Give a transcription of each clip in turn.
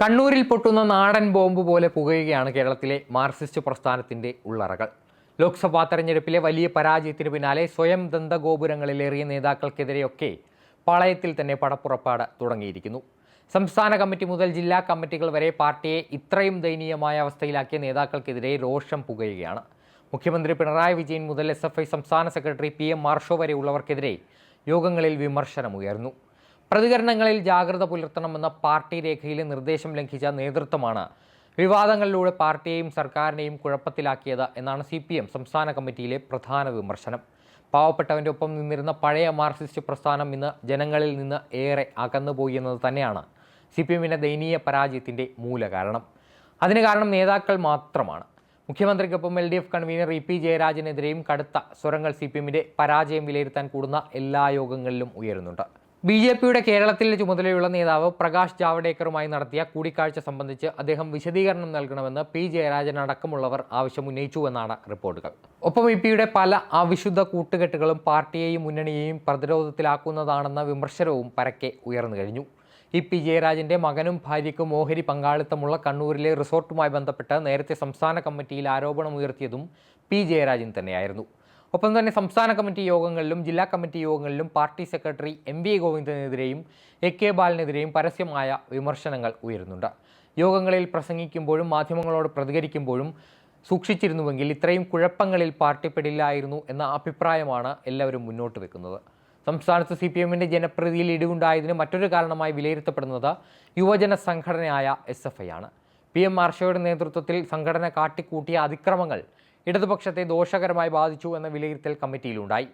കണ്ണൂരിൽ പൊട്ടുന്ന നാടൻ ബോംബ് പോലെ പുകയുകയാണ് കേരളത്തിലെ മാർക്സിസ്റ്റ് പ്രസ്ഥാനത്തിന്റെ ഉള്ളറകൾ. ലോക്സഭാ തെരഞ്ഞെടുപ്പിലെ വലിയ പരാജയത്തിന് പിന്നാലെ സ്വയം ദന്തഗോപുരങ്ങളിലേറിയ നേതാക്കൾക്കെതിരെയൊക്കെ പാളയത്തിൽ തന്നെ പടപ്പുറപ്പാട് തുടങ്ങിയിരിക്കുന്നു. സംസ്ഥാന കമ്മിറ്റി മുതൽ ജില്ലാ കമ്മിറ്റികൾ വരെ പാർട്ടിയെ ഇത്രയും ദയനീയമായ അവസ്ഥയിലാക്കിയ നേതാക്കൾക്കെതിരെ രോഷം പുകയുകയാണ്. മുഖ്യമന്ത്രി പിണറായി വിജയൻ മുതൽ എസ് എഫ് ഐ സംസ്ഥാന സെക്രട്ടറി പി എം മാർഷോ വരെയുള്ളവർക്കെതിരെ യോഗങ്ങളിൽ വിമർശനമുയർന്നു. പ്രതികരണങ്ങളിൽ ജാഗ്രത പുലർത്തണമെന്ന പാർട്ടി രേഖയിലെ നിർദ്ദേശം ലംഘിച്ച നേതൃത്വമാണ്. വിവാദങ്ങളിലൂടെ പാർട്ടിയെയും സർക്കാരിനെയും കുഴപ്പത്തിലാക്കിയത് എന്നാണ് സി പി എം സംസ്ഥാന കമ്മിറ്റിയിലെ പ്രധാന വിമർശനം. പാവപ്പെട്ടവന്റെ ഒപ്പം നിന്നിരുന്ന പഴയ മാർക്സിസ്റ്റ് പ്രസ്ഥാനം ഇന്ന് ജനങ്ങളിൽ നിന്ന് ഏറെ അകന്നുപോയി എന്നത് തന്നെയാണ് സി പി എമ്മിന്റെ ദയനീയ പരാജയത്തിന്റെ മൂല കാരണം അതിന് കാരണം നേതാക്കൾ മാത്രമാണ്. മുഖ്യമന്ത്രിക്കൊപ്പം L D F convener E P ജയരാജനെതിരെയും കടുത്ത സ്വരങ്ങൾ സി പി എമ്മിന്റെ പരാജയം വിലയിരുത്താൻ കൂടുന്ന എല്ലാ യോഗങ്ങളിലും ഉയരുന്നുണ്ട്. ബി ജെ പിയുടെ കേരളത്തിലെ ചുമതലയുള്ള നേതാവ് പ്രകാശ് ജാവ്ഡേക്കറുമായി നടത്തിയ കൂടിക്കാഴ്ച സംബന്ധിച്ച് അദ്ദേഹം വിശദീകരണം നൽകണമെന്ന് പി ജയരാജൻ അടക്കമുള്ളവർ ആവശ്യമുന്നയിച്ചുവെന്നാണ് റിപ്പോർട്ടുകൾ. ഒപ്പം ഇ പിയുടെ പല അവിശുദ്ധ കൂട്ടുകെട്ടുകളും പാർട്ടിയെയും മുന്നണിയെയും പ്രതിരോധത്തിലാക്കുന്നതാണെന്ന വിമർശനവും പരക്കെ ഉയർന്നു കഴിഞ്ഞു. ഇ പി ജയരാജന്റെ മകനും ഭാര്യയ്ക്കും ഓഹരി പങ്കാളിത്തമുള്ള കണ്ണൂരിലെ റിസോർട്ടുമായി ബന്ധപ്പെട്ട് നേരത്തെ സംസ്ഥാന കമ്മിറ്റിയിൽ ആരോപണമുയർത്തിയതും പി ജയരാജൻ തന്നെയായിരുന്നു. ഒപ്പം തന്നെ സംസ്ഥാന കമ്മിറ്റി യോഗങ്ങളിലും ജില്ലാ കമ്മിറ്റി യോഗങ്ങളിലും പാർട്ടി സെക്രട്ടറി എം വി ഗോവിന്ദനെതിരെയും എ കെ ബാലനെതിരെയും പരസ്യമായ വിമർശനങ്ങൾ ഉയരുന്നുണ്ട്. യോഗങ്ങളിൽ പ്രസംഗിക്കുമ്പോഴും മാധ്യമങ്ങളോട് പ്രതികരിക്കുമ്പോഴും സൂക്ഷിച്ചിരുന്നുവെങ്കിൽ ഇത്രയും കുഴപ്പങ്ങളിൽ പാർട്ടി പെടില്ലായിരുന്നു എന്ന അഭിപ്രായമാണ് എല്ലാവരും മുന്നോട്ട് വെക്കുന്നത്. സംസ്ഥാനത്ത് സി പി എമ്മിന്റെ ജനപ്രീതിയിൽ ഇടിവുണ്ടായതിന് മറ്റൊരു കാരണമായി വിലയിരുത്തപ്പെടുന്നത് യുവജന സംഘടനയായ എസ് എഫ് ഐ ആണ്. പി എം ആർഷയുടെ നേതൃത്വത്തിൽ സംഘടന കാട്ടിക്കൂട്ടിയ അതിക്രമങ്ങൾ ഇടതുപക്ഷത്തെ ദോഷകരമായി ബാധിച്ചു എന്ന വിലയിരുത്തൽ കമ്മിറ്റിയിലുണ്ടായി.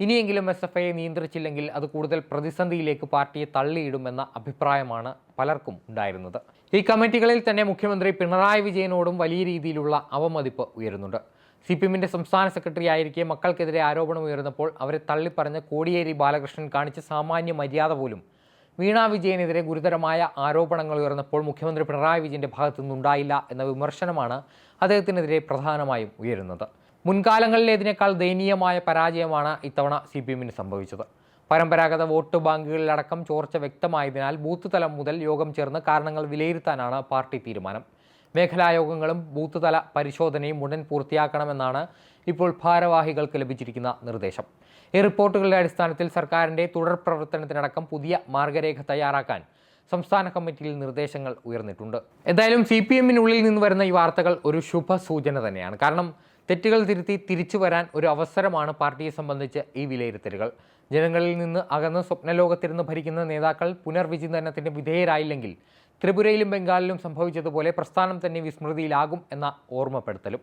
ഇനിയെങ്കിലും എസ് എഫ് ഐയെ നിയന്ത്രിച്ചില്ലെങ്കിൽ അത് കൂടുതൽ പ്രതിസന്ധിയിലേക്ക് പാർട്ടിയെ തള്ളിയിടുമെന്ന അഭിപ്രായമാണ് പലർക്കും ഉണ്ടായിരുന്നത്. ഈ കമ്മിറ്റികളിൽ തന്നെ മുഖ്യമന്ത്രി പിണറായി വിജയനോടും വലിയ രീതിയിലുള്ള അവമതിപ്പ് ഉയരുന്നുണ്ട്. സി പി എമ്മിന്റെ സംസ്ഥാന സെക്രട്ടറി ആയിരിക്കെ മക്കൾക്കെതിരെ ആരോപണം ഉയർന്നപ്പോൾ അവരെ തള്ളിപ്പറഞ്ഞ കോടിയേരി ബാലകൃഷ്ണൻ കാണിച്ച സാമാന്യ മര്യാദ പോലും വീണ വിജയനെതിരെ ഗുരുതരമായ ആരോപണങ്ങൾ ഉയർന്നപ്പോൾ മുഖ്യമന്ത്രി പിണറായി വിജയന്റെ ഭാഗത്തു നിന്നുണ്ടായില്ല എന്ന വിമർശനമാണ് അദ്ദേഹത്തിനെതിരെ പ്രധാനമായും ഉയരുന്നത്. മുൻകാലങ്ങളിലേതിനേക്കാൾ ദയനീയമായ പരാജയമാണ് ഇത്തവണ സി പി എമ്മിന് സംഭവിച്ചത്. പരമ്പരാഗത വോട്ട് ബാങ്കുകളിലടക്കം ചോർച്ച വ്യക്തമായതിനാൽ ബൂത്ത് തലം മുതൽ യോഗം ചേർന്ന് കാരണങ്ങൾ വിലയിരുത്താനാണ് പാർട്ടി തീരുമാനം. മേഖലായോഗങ്ങളും ബൂത്ത് തല പരിശോധനയും ഉടൻ പൂർത്തിയാക്കണമെന്നാണ് ഇപ്പോൾ ഭാരവാഹികൾക്ക് ലഭിച്ചിരിക്കുന്ന നിർദ്ദേശം. ഈ റിപ്പോർട്ടുകളുടെ അടിസ്ഥാനത്തിൽ സർക്കാരിന്റെ തുടർ പ്രവർത്തനത്തിനടക്കം പുതിയ മാർഗരേഖ തയ്യാറാക്കാൻ സംസ്ഥാന കമ്മിറ്റിയിൽ നിർദ്ദേശങ്ങൾ ഉയർന്നിട്ടുണ്ട്. എന്തായാലും സി പി എമ്മിനുള്ളിൽ നിന്ന് വരുന്ന ഈ വാർത്തകൾ ഒരു ശുഭ സൂചന തന്നെയാണ്. കാരണം തെറ്റുകൾ തിരുത്തി തിരിച്ചു വരാൻ ഒരു അവസരമാണ് പാർട്ടിയെ സംബന്ധിച്ച് ഈ വിലയിരുത്തലുകൾ. ജനങ്ങളിൽ നിന്ന് അകന്ന് സ്വപ്നലോകത്തിരുന്ന് ഭരിക്കുന്ന നേതാക്കൾ പുനർവിചിന്തനത്തിന് വിധേയരായില്ലെങ്കിൽ ത്രിപുരയിലും ബംഗാളിലും സംഭവിച്ചതുപോലെ പ്രസ്ഥാനം തന്നെ വിസ്മൃതിയിലാകും എന്ന ഓർമ്മപ്പെടുത്തലും.